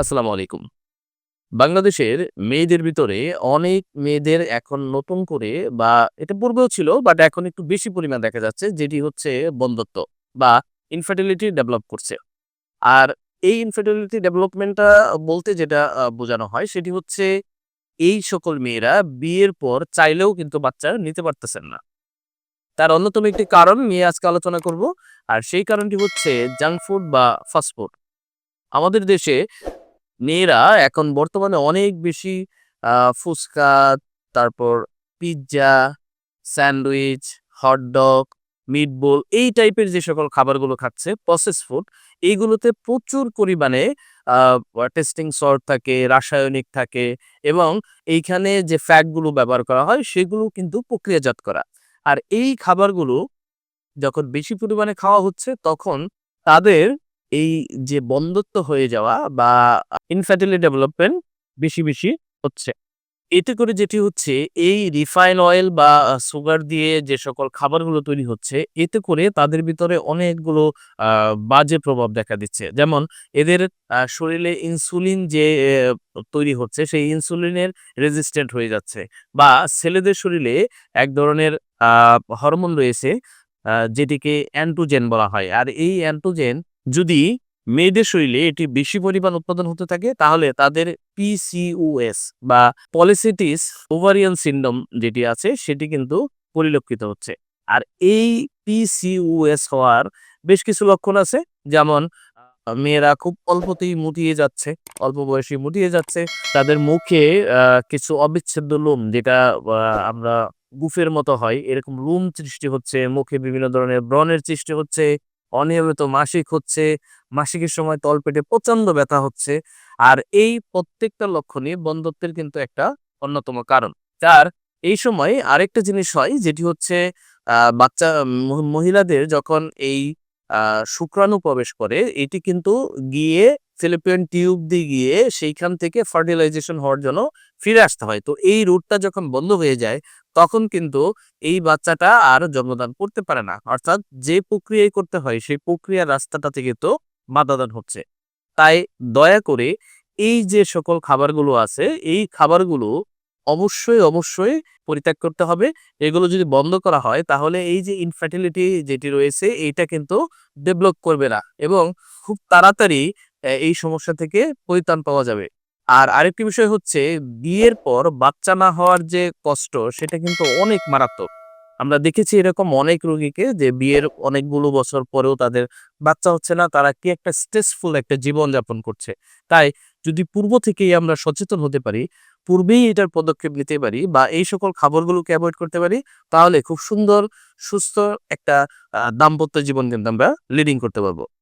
আসসালামু আলাইকুম। বাংলাদেশের মেয়েদের ভিতরে অনেক মেয়েদের এখন নতুন করে বা এটা পূর্বেও ছিল বাট এখন একটু বেশি পরিমাণ দেখা যাচ্ছে, যেটি হচ্ছে বন্ধত্ব বা ইনফার্টিলিটি ডেভেলপ করছে। আর এই ইনফার্টিলিটি ডেভেলপমেন্টটা বলতে যেটা বোঝানো হয়, সেটি হচ্ছে এই সকল মেয়েরা বিয়ের পর চাইলেও কিন্তু বাচ্চা নিতে পারতেছেন না। তার অন্যতম একটি কারণ নিয়ে আজকে আলোচনা করব, আর সেই কারণটি হচ্ছে জাঙ্ক ফুড বা ফাস্টফুড আমাদের দেশে মেয়েরা এখন বর্তমানে অনেক বেশি ফুচকা, তারপর পিৎজা স্যান্ডউইচ হটডগ মিটবল এই টাইপের যে সকল খাবারগুলো খাচ্ছে প্রসেস ফুড এইগুলোতে প্রচুর পরিমাণে টেস্টিং সল্ট থাকে, রাসায়নিক থাকে এবং এইখানে যে ফ্যাটগুলো ব্যবহার করা হয়, সেগুলো কিন্তু প্রক্রিয়াজাত করা। আর এই খাবারগুলো যখন বেশি পরিমাণে খাওয়া হচ্ছে, তখন তাদের এই যে বন্ধ্যত্ব হয়ে যাওয়া বা ইনফ্যাটিলিটি ডেভেলপমেন্ট বেশি বেশি হচ্ছে। এতে করে যেটি হচ্ছে, এই রিফাইন অয়েল বা সুগার দিয়ে যে সকল খাবারগুলো তৈরি হচ্ছে, এতে করে তাদের ভিতরে অনেকগুলো বাজে প্রভাব দেখা দিচ্ছে। যেমন এদের শরীরে ইনসুলিন যে তৈরি হচ্ছে, সেই ইনসুলিনের রেজিস্ট্যান্ট হয়ে যাচ্ছে বা ছেলেদের শরীরে এক ধরনের হরমোন রয়েছে যেটিকে অ্যান্টোজেন বলা হয়। আর এই অ্যান্টোজেন যদি মেয়েদের শরীরে এটি বেশি পরিমাণ উৎপাদন হতে থাকে, তাহলে তাদের পিসিওএস বা পলিসিটিস ওভারিয়ান সিন্ড্রোম যেটি আছে, সেটি কিন্তু পরিলক্ষিত হচ্ছে। আর এই পিসিওএস হওয়ার বেশ কিছু লক্ষণ আছে, যেমন মেয়েরা খুব অল্পতেই মুটিয়ে যাচ্ছে, অল্প বয়সে মুটিয়ে যাচ্ছে, তাদের মুখে কিছু অবিচ্ছেদ্য লোম, যেটা আমরা গুফের মতো হয়, এরকম লোম সৃষ্টি হচ্ছে, মুখে বিভিন্ন ধরনের ব্রণের সৃষ্টি হচ্ছে অনিয়মিত মাসিক হচ্ছে, মাসিকের সময় তলপেটে প্রচণ্ড ব্যথা হচ্ছে। আর এই প্রত্যেকটা লক্ষণই বন্ধত্বের কিন্তু একটা অন্যতম কারণ। তার এই সময় আরেকটা জিনিস হয়, যেটি হচ্ছে বাচ্চা মহিলাদের যখন এই শুক্রাণু প্রবেশ করে, এটি কিন্তু গিয়ে ফিলিপিয়ান টিউব দিয়ে গিয়ে সেইখান থেকে ফার্টিলাইজেশন হওয়ার জন্য ফিরে আসতে হয়। তো এই রুটটা যখন বন্ধ হয়ে যায়, তখন কিন্তু এই বাচ্চাটা আর জন্মদান করতে পারে না। অর্থাৎ যে প্রক্রিয়ায় করতে হয়, সেই প্রক্রিয়ার রাস্তাটা থেকে তো বাধাদান হচ্ছে। তাই দয়া করে এই যে সকল খাবারগুলো আছে, এই খাবারগুলো অবশ্যই অবশ্যই পরিত্যাগ করতে হবে। এগুলো যদি বন্ধ করা হয়, তাহলে এই যে ইনফার্টিলিটি যেটি রয়েছে, এইটা কিন্তু ডেভেলপ করবে না। এবং খুব তাড়াতাড়ি এই সমস্যা থেকে পরিত্রাণ পাওয়া যাবে। আর আরেকটি বিষয় হচ্ছে, বিয়ের পর বাচ্চা না হওয়ার যে কষ্ট, সেটা কিন্তু অনেক মারাত্মক। আমরা দেখেছি এরকম অনেক রোগীকে যে বিয়ের অনেকগুলো বছর পরেও তাদের বাচ্চা হচ্ছে না, তারা কি একটা স্ট্রেসফুল একটা জীবন যাপন করছে। তাই যদি পূর্ব থেকেই আমরা সচেতন হতে পারি, পূর্বেই এটার পদক্ষেপ নিতে পারি বা এই সকল খাবারগুলোকে অ্যাভয়েড করতে পারি, তাহলে খুব সুন্দর, সুস্থ একটা দাম্পত্য জীবন কিন্তু আমরা লিডিং করতে পারব।